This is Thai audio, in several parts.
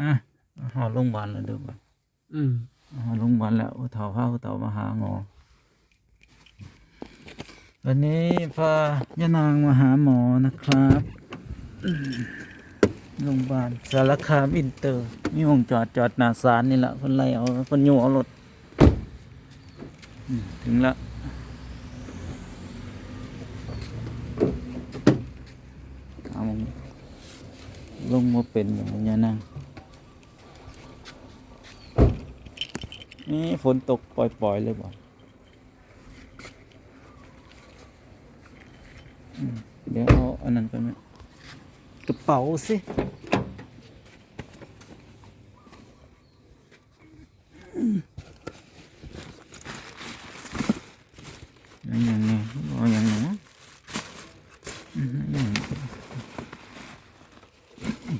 อะหอดโรงพยาบาลแล้วเดูก่อนอืมหอดโรงพยาบาลแล้วผู้เฒ่าพาผู้เฒ่ามาหาหมอวันนี้พายานางมาหาหมอนะครับอืมโรงพยาบาลสารคามอินเตอร์ มีห้องจอดจอดหน้าศาลนี่แหละคนไล่เอาคนอยู่เอารถอืมถึงแล้วเอามึงลงมาเป็นอย่างนี้นั่ง นี่ฝนตกปล่อยๆเลยบ่อืมเดี๋ยวเอาอันนั้นไปไหมกระเป๋าสิอย่างอย่างนี้เอาอย่างนี้อืมอย่างนี้ไปอื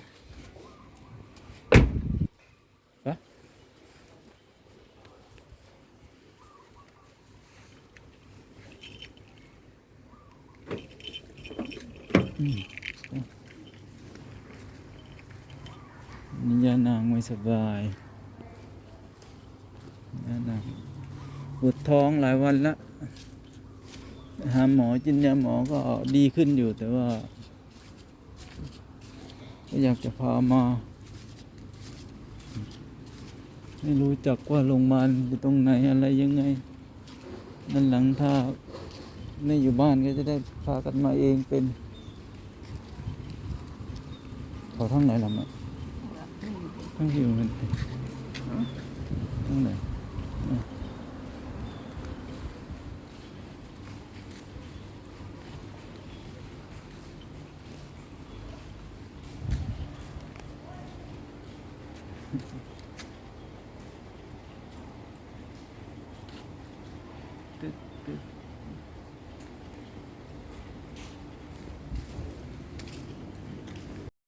ม นี่ยานางไม่สบายยานางปวดท้องหลายวันล้วหาหมอกินยาหมอก็ดีขึ้นอยู่แต่ว่าก็อยากจะพามา ไม่รู้จักว่าโรงพยาบาลอยู่ตรงไหนอะไรยังไงนั่นหลังถ้าไม่อยู่บ้านก็จะได้พากันมาเองเป็น เขาทั้งไหนล่ะมะทั้งที่อยู่มันทั้งไหนตึ๊ดตึ๊ด